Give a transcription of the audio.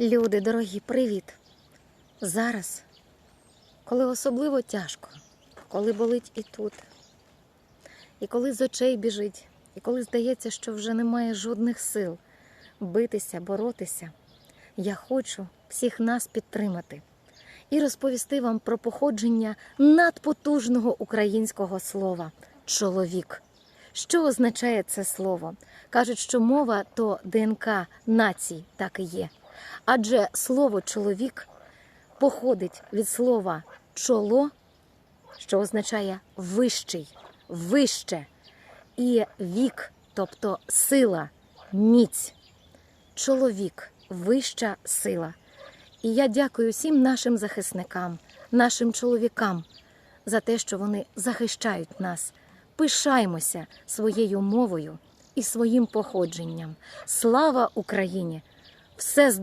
Люди, дорогі, привіт! Зараз, коли особливо тяжко, коли болить і тут, і коли з очей біжить, і коли здається, що вже немає жодних сил битися, боротися, я хочу всіх нас підтримати і розповісти вам про походження надпотужного українського слова чоловік. Що означає це слово? Кажуть, що мова то ДНК націй, так і є. Адже слово чоловік походить від слова чоло, що означає вищий, вище, і вік, тобто сила, міць. Чоловік, вища сила. І я дякую всім нашим захисникам, нашим чоловікам за те, що вони захищають нас. Пишаймося своєю мовою і своїм походженням. Слава Україні! Все здолаємо!